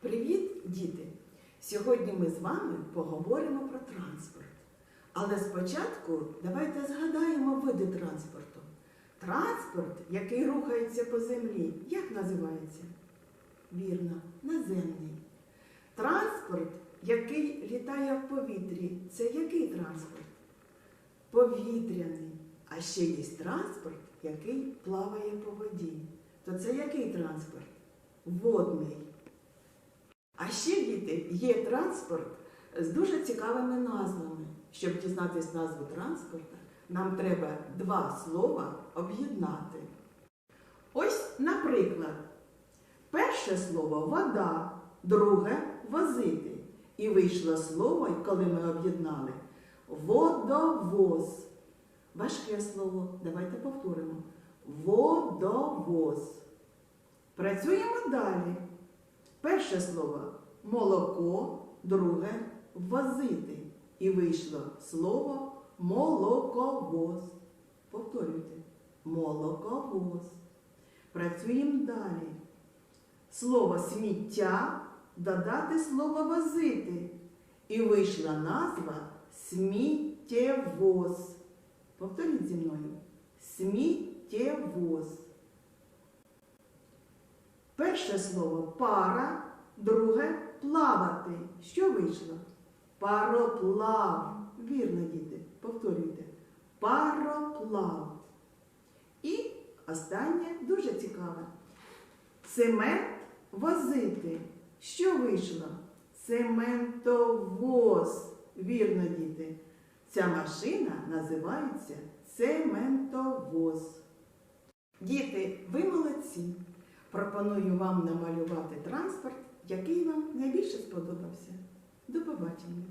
Привіт, діти! Сьогодні ми з вами поговоримо про транспорт. Але спочатку давайте згадаємо види транспорту. Транспорт, який рухається по землі, як називається? Вірно, наземний. Транспорт, який літає в повітрі, це який транспорт? Повітряний. А ще є транспорт, який плаває по воді. То це який транспорт? Водний. А ще, діти, є транспорт з дуже цікавими назвами. Щоб дізнатись назву транспорта, нам треба два слова об'єднати. Ось, наприклад, перше слово вода, друге возити. І вийшло слово, коли ми об'єднали водовоз. Важке слово, давайте повторимо. Водовоз. Працюємо далі. Перше слово молоко, друге возити. І вийшло слово молоковоз. Повторюйте. Молоковоз. Працюємо далі. Слово сміття додати слово возити. І вийшла назва сміттєвоз. Повторіть зі мною. Сміттєвоз. Перше слово пара, друге плавати. Що вийшло? Пароплав. Вірно, діти, повторюйте. Пароплав. І останнє дуже цікаве. Цемент возити. Що вийшло? Цементовоз. Вірно, діти. Ця машина називається цементовоз. Діти, ви молодці! Пропоную вам намалювати транспорт, який вам найбільше сподобався. До побачення!